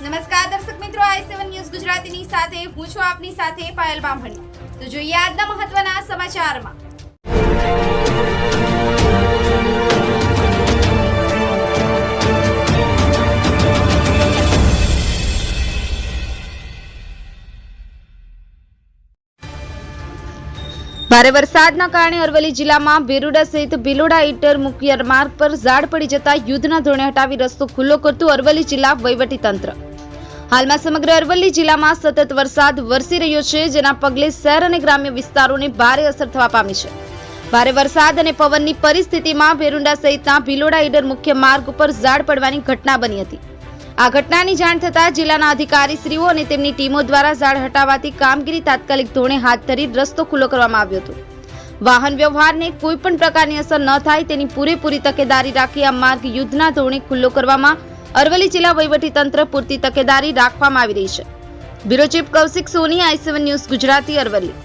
નમસ્કાર દર્શક મિત્રો, આઈ સેવન ન્યૂઝ ગુજરાતીની સાથે, હું છું આપની સાથે પાયલ બામણી. તો જોઈએ આજના મહત્વના સમાચારમાં. ભારે વરસાદના કારણે અરવલ્લી જિલ્લામાં બેરુડા સહિત ભિલોડા ઈટર મુખ્ય માર્ગ પર ઝાડ પડી જતા યુદ્ધના ધોરણે હટાવી રસ્તો ખુલ્લો કરતું અરવલ્લી જિલ્લા વહીવટી તંત્ર હાલમાં સમગ્ર અરવલ્લી જિલ્લામાં સતત વરસાદ વરસી રહ્યો છે, જેના પગલે શહેર અને ગ્રામ્ય વિસ્તારોને ભારે અસર થવા પામી છે. ભારે વરસાદ અને પવનની પરિસ્થિતિમાં ભેરુંડા સહિતના ભિલોડા ઈડર મુખ્ય માર્ગ ઉપર ઝાડ પડવાની ઘટના બની હતી. આ ઘટનાની જાણ થતાં જિલ્લાના અધિકારીશ્રીઓ અને તેમની ટીમો દ્વારા ઝાડ હટાવવાથી કામગીરી તાત્કાલિક ધોરણે હાથ ધરી રસ્તો ખુલ્લો કરવામાં આવ્યો હતો. વાહન વ્યવહારને કોઈ પણ પ્રકારની અસર ન થાય તેની પૂરેપૂરી તકેદારી રાખી આ માર્ગ યુદ્ધના ધોરણે ખુલ્લો કરવામાં અરવલ્લી જિલ્લા વહીવટી તંત્ર પૂરતી તકેદારી રાખવામાં આવી રહી છે. Bureau chief Kaushik Soni, I News Gujarati Aravalli.